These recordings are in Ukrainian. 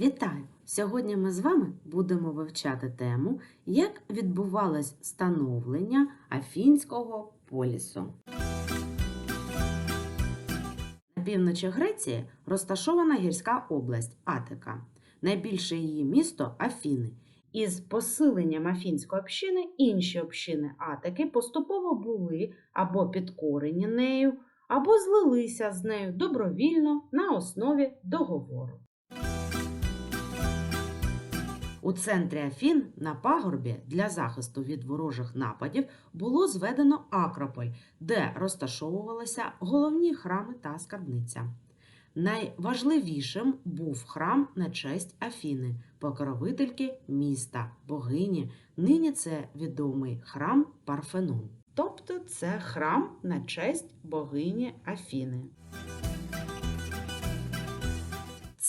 Вітаю! Сьогодні ми з вами будемо вивчати тему, як відбувалось становлення Афінського полісу. На півночі Греції розташована гірська область Атика, найбільше її місто Афіни. Із посиленням афінської общини інші общини Атики поступово були або підкорені нею, або злилися з нею добровільно на основі договору. У центрі Афін на пагорбі для захисту від ворожих нападів було зведено Акрополь, де розташовувалися головні храми та скарбниця. Найважливішим був храм на честь Афіни, покровительки міста, богині. Нині це відомий храм Парфенон. Тобто це храм на честь богині Афіни.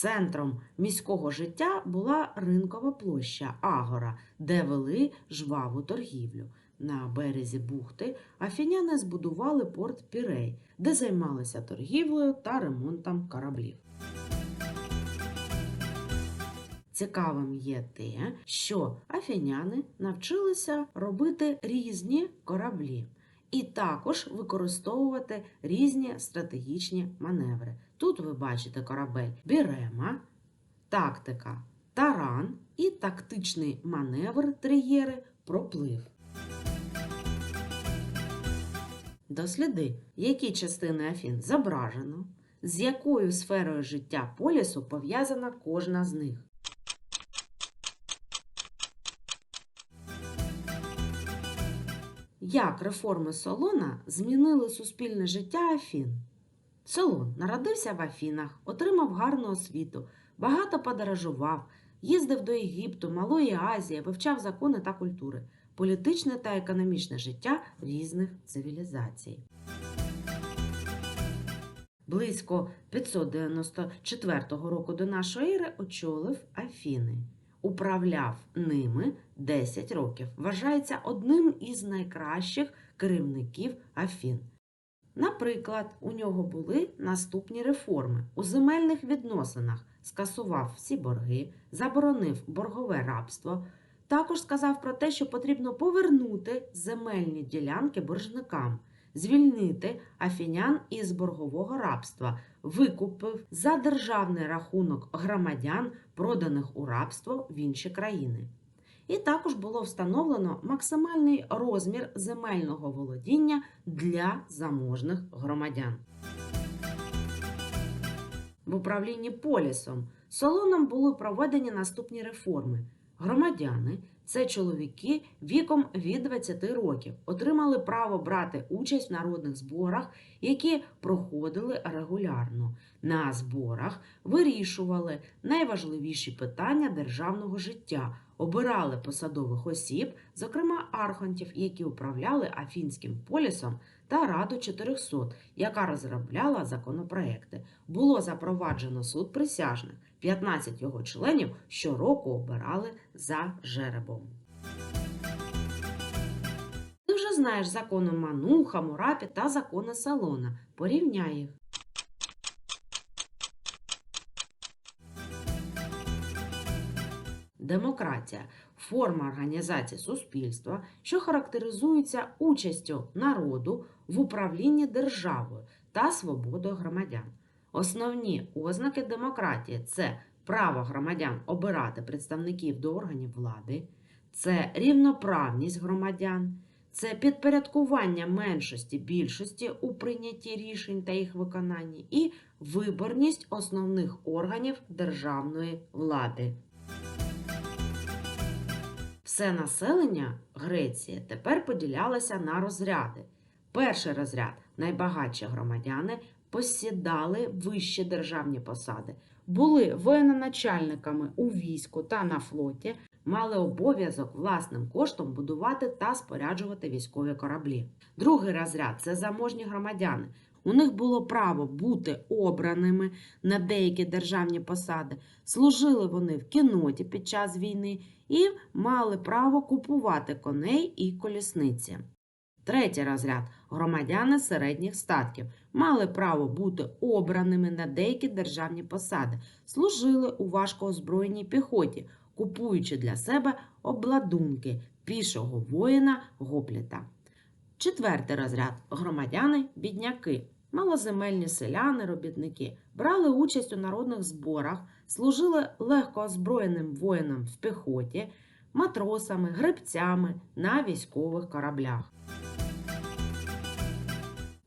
Центром міського життя була ринкова площа Агора, де вели жваву торгівлю. На березі бухти афіняни збудували порт Пірей, де займалися торгівлею та ремонтом кораблів. Цікавим є те, що афіняни навчилися робити різні кораблі і також використовувати різні стратегічні маневри. Тут ви бачите корабель Бірема, тактика таран і тактичний маневр триєри проплив. Досліди, які частини Афін зображено, з якою сферою життя полісу пов'язана кожна з них. Як реформи Солона змінили суспільне життя Афін? Солон народився в Афінах, отримав гарну освіту, багато подорожував, їздив до Єгипту, Малої Азії, вивчав закони та культури, політичне та економічне життя різних цивілізацій. Близько 594 року до нашої ери очолив Афіни. Управляв ними 10 років. Вважається одним із найкращих керівників Афін. Наприклад, у нього були наступні реформи у земельних відносинах, скасував всі борги, заборонив боргове рабство. Також сказав про те, що потрібно повернути земельні ділянки боржникам, звільнити афінян із боргового рабства, викупив за державний рахунок громадян, проданих у рабство в інші країни. І також було встановлено максимальний розмір земельного володіння для заможних громадян. В управлінні полісом Солоном були проведені наступні реформи. Громадяни, це чоловіки віком від 20 років, отримали право брати участь в народних зборах, які проходили регулярно. На зборах вирішували найважливіші питання державного життя, обирали посадових осіб, зокрема архонтів, які управляли Афінським полісом та Раду 400, яка розробляла законопроекти. Було запроваджено суд присяжних. 15 його членів щороку обирали за жеребом. Ти вже знаєш закони Ману, Хамурапі та закони Салона. Порівняй їх. Демократія форма організації суспільства, що характеризується участю народу в управлінні державою та свободою громадян. Основні ознаки демократії це право громадян обирати представників до органів влади, це рівноправність громадян, це підпорядкування меншості більшості у прийнятті рішень та їх виконанні, і виборність основних органів державної влади. Все населення Греції тепер поділялося на розряди. Перший розряд найбагатші громадяни посідали вищі державні посади, були воєноначальниками у війську та на флоті, мали обов'язок власним коштом будувати та споряджувати військові кораблі. Другий розряд це заможні громадяни. У них було право бути обраними на деякі державні посади. Служили вони в кіноті під час війни і мали право купувати коней і колісниці. Третій розряд громадяни середніх статків мали право бути обраними на деякі державні посади, служили у важкоозброєній піхоті, купуючи для себе обладунки пішого воїна гопліта. Четвертий розряд громадяни бідняки, малоземельні селяни, робітники брали участь у народних зборах, служили легкоозброєним воїнам в піхоті, матросами, гребцями на військових кораблях.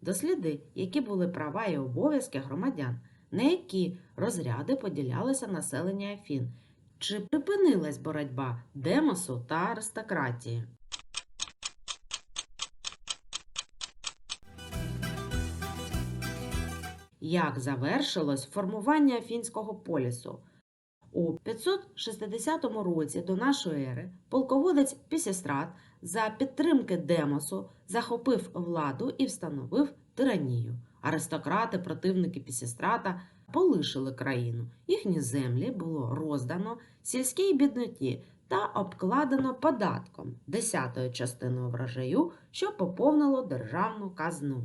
Досліди, які були права і обов'язки громадян, на які розряди поділялося населення Афін, чи припинилась боротьба демосу та аристократії? Як завершилось формування Афінського полісу? У 560 році до нашої ери полководець Пісістрат за підтримки Демосу захопив владу і встановив тиранію. Аристократи, противники Пісістрата полишили країну. Їхні землі було роздано сільській бідноті та обкладено податком десятою частиною врожаю, що поповнило державну казну.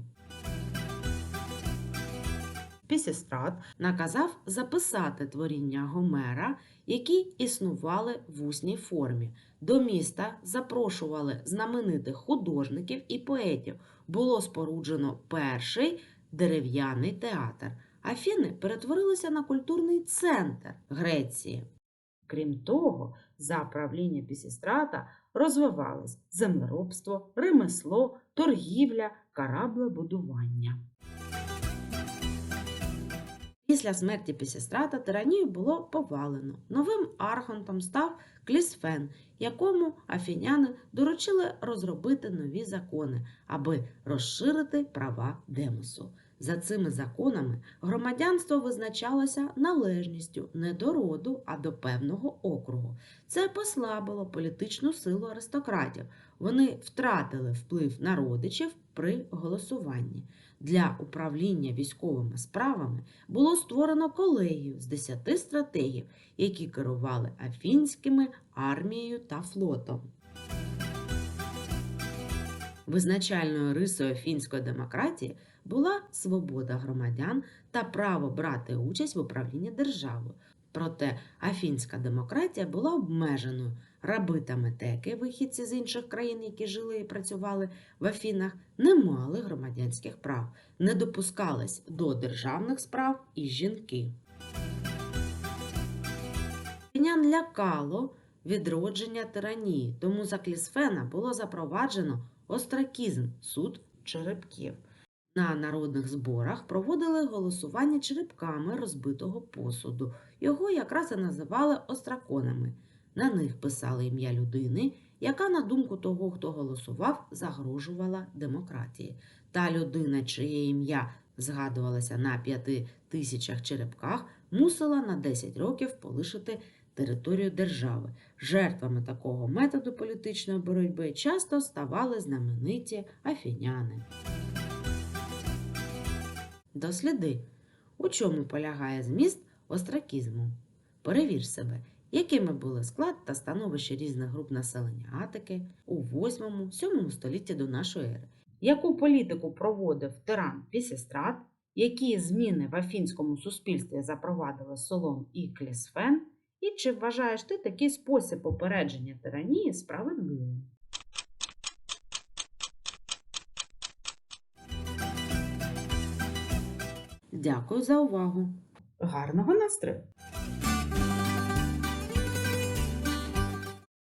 Пісістрат наказав записати творіння Гомера, які існували в усній формі. До міста запрошували знаменитих художників і поетів. Було споруджено перший дерев'яний театр. Афіни перетворилися на культурний центр Греції. Крім того, за правління Пісістрата розвивались землеробство, ремесло, торгівля, кораблебудування. Після смерті Пісістрата тиранію було повалено. Новим архонтом став Клісфен, якому афіняни доручили розробити нові закони, аби розширити права Демосу. За цими законами громадянство визначалося належністю не до роду, а до певного округу. Це послабило політичну силу аристократів. Вони втратили вплив на родичів при голосуванні. Для управління військовими справами було створено колегію з 10 стратегів, які керували афінськими армією та флотом. Визначальною рисою фінської демократії була свобода громадян та право брати участь в управлінні державою. Проте афінська демократія була обмеженою. Раби та метеки, вихідці з інших країн, які жили і працювали в Афінах, не мали громадянських прав, не допускались до державних справ і жінки. Афінян лякало відродження тиранії, тому за Клісфена було запроваджено остракізм суд черепків. На народних зборах проводили голосування черепками розбитого посуду. Його якраз і називали остраконами. На них писали ім'я людини, яка, на думку того, хто голосував, загрожувала демократії. Та людина, чиє ім'я згадувалося на п'яти тисячах черепках, мусила на 10 років полишити територію держави. Жертвами такого методу політичної боротьби часто ставали знамениті афіняни. Досліди, у чому полягає зміст остракізму. Перевір себе, якими були склад та становище різних груп населення Атики у 8-7 столітті до нашої ери. Яку політику проводив тиран Пісістрат, які зміни в афінському суспільстві запровадили Солон і Клісфен, і чи вважаєш ти такий спосіб попередження тиранії справедливим? Дякую за увагу. Гарного настрою!